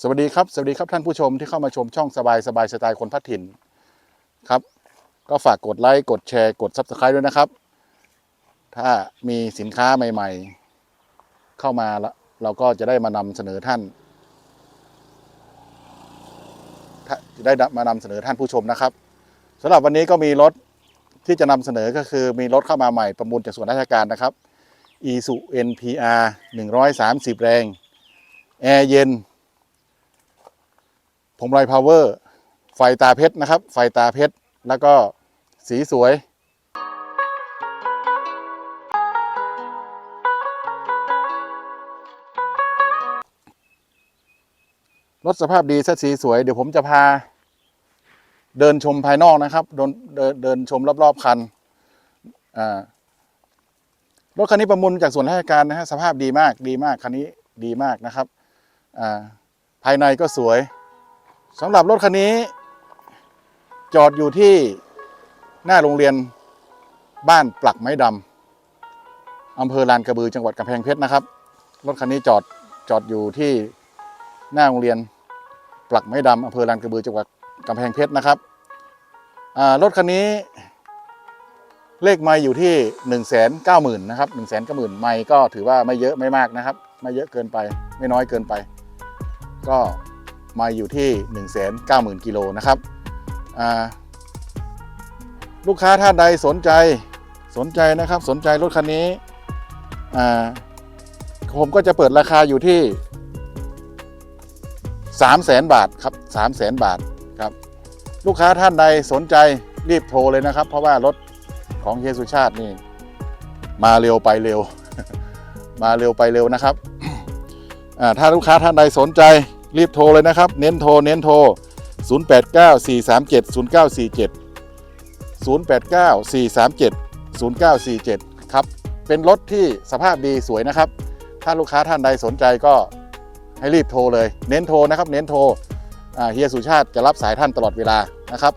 สวัสดีครับสวัสดีครับท่านผู้ชมที่เข้ามาชมช่องสบายสบายสไตล์คนพัดถิ่นครับ ก็ฝากกดไลค์กดแชร์กด Subscribe ด้วยนะครับ ถ้ามีสินค้าใหม่ ๆ เข้ามาแล้วเราก็จะได้มานำเสนอท่านจะได้มานำเสนอท่านผู้ชมนะครับสำหรับวันนี้ก็มีรถที่จะนำเสนอก็คือมีรถเข้ามาใหม่ประมูลจากส่วนราชการนะครับ e s u NPR 130 แรง แอร์เย็น ผมไรพาวเวอร์ ไฟตาเพชรนะครับ ไฟตาเพชร แล้วก็สีสวยรถสภาพดีเส้สีสวย เดี๋ยวผมจะพา เดินชมภายนอกนะครับเดินเดินเดินชมรอบๆคันรถคันนี้ประมูลจากส่วนราชการนะฮะสภาพดีมากดีมากคันนี้ดีมากนะครับภายในก็สวย สำหรับรถคันนี้ จอดอยู่ที่หน้าโรงเรียนบ้านปลักไม้ดำอำเภอลานกระบือจังหวัดกำแพงเพชรนะครับ รถคันนี้จอดจอดอยู่ที่หน้าโรงเรียนปลักไม้ดำอำเภอลานกระบือจังหวัดกำแพงเพชรนะครับรถคันนี้ เลขไม่อยู่ที่หนึ่งแสนเก้าหมื่นนะครับหนึ่งแสนเก้าหมื่นไม่ก็ถือว่าไม่เยอะไม่มากนะครับ ไม่เยอะเกินไปไม่น้อยเกินไป ก็ มาอยู่ที่ 1 9 0 0 0 0กิโลนะครับลูกค้าท่านใดสนใจสนใจนะครับสนใจรถคันนี้ผมก็จะเปิดราคาอยู่ที่ 3 0 0แสนบาทครับ3 0 0แสนบาทครับ ลูกค้าท่านใดสนใจรีบโทรเลยนะครับ เพราะว่ารถของเฮียสุชาตินี่ มาเร็วไปเร็ว มาเร็วไปเร็วนะครับถ้าลูกค้าท่านใดสนใจ รีบโทรเลยนะครับ เน้นโทร เน้นโทร 089 437 0947 089 437 0947 ครับ เป็นรถที่สภาพดีสวยนะครับ ถ้าลูกค้าท่านใดสนใจก็ให้รีบโทรเลย เน้นโทรนะครับ เน้นโทรเฮียสุชาติจะรับสายท่านตลอดเวลานะครับ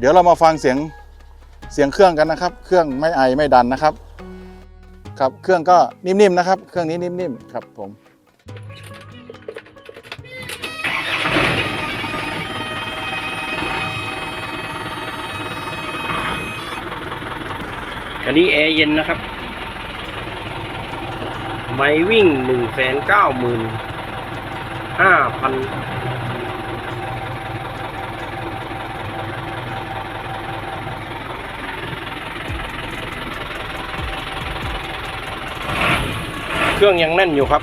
เดี๋ยวเรามาฟังเสียงเสียงเครื่องกันนะครับ เครื่องไม่ไอไม่ดันนะครับ ครับเครื่องก็นิ่มๆนะครับ เครื่องนี้นิ่มๆครับผมอันนี้แอร์เย็นนะครับ ไม่วิ่งหนึ่งแสนเก้าหมื่นห้าพัน เครื่องยังแน่นอยู่ครับ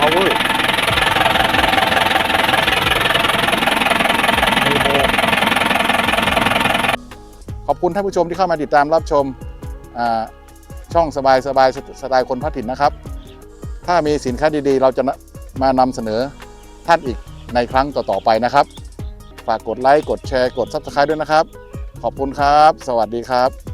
พาวเวอร์ขอบคุณท่านผู้ชมที่เข้ามาติดตามรับชมช่องสบายสบายสไตล์คนพัดถิ่นนะครับ ถ้ามีสินค้าดีๆ เราจะมานำเสนอท่านอีกในครั้งต่อๆไปนะครับฝฝากกดไลค์ กดแชร์ กด Subscribe ด้วยนะครับ ขอบคุณครับ สวัสดีครับ